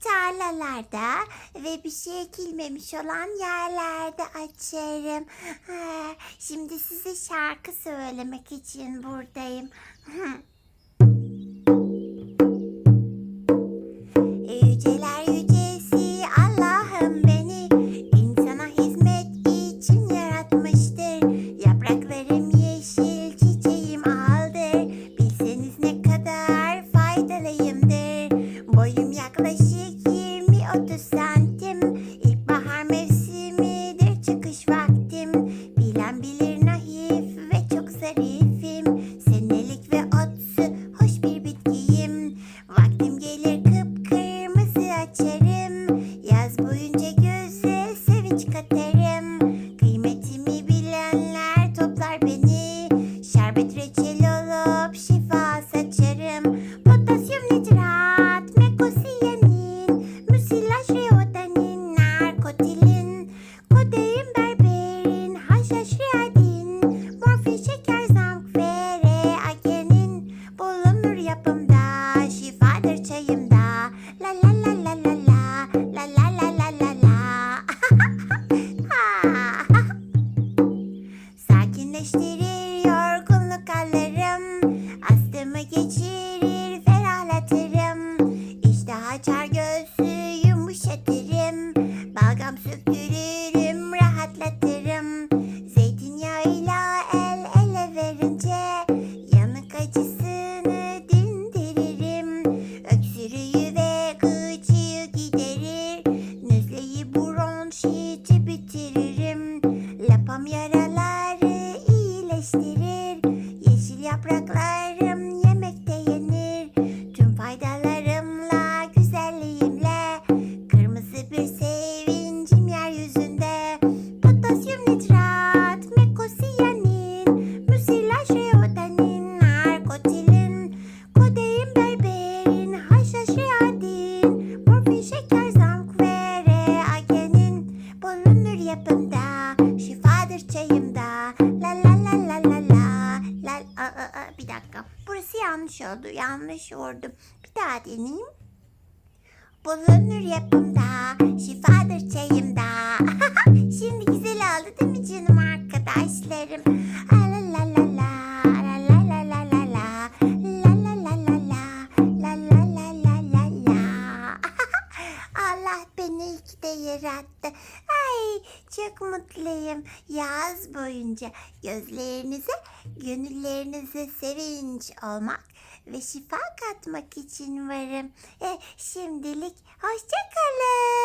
tarlalarda ve bir şey ekilmemiş olan yerlerde açarım. Şimdi size şarkı söylemek için buradayım. Yüceler yücesi Allah'ım beni insana hizmet için yaratmıştır. Yapraklarım yeşil, çiçeğim aldır. Bilseniz ne kadar faydalıyımdır. Bộ Ymir có. Sakinleştirir yorgunluk hallerim Astımı geçirir ferahlatırım İştah açar göğsü yumuşatırım Balgam söktürürüm rahatlatırım yapraklarım yemekte yenir. Tüm faydalarımla güzelliğimle Kırmızı bir sevincim yeryüzünde. Potasyum nitrat, mekosiyanin Müsilaj reodanin, narkotilin Kodein berberin, haşhaş riyadin Morfin şeker zamk ve reagenin. Bulunur yapımda, şifadır çayımda yanlış oldu, yanlış vurdum Bir daha deneyeyim Bulunur yapımda, şifadır çayımda. Şimdi güzel oldu değil mi canım arkadaşlarım? Allah beni iyi ki de yarattı. Ay çok mutluyum. Yaz boyunca gözlerinize, gönüllerinize sevinç olmak ve şifa katmak için varım. E, şimdilik hoşça kalın.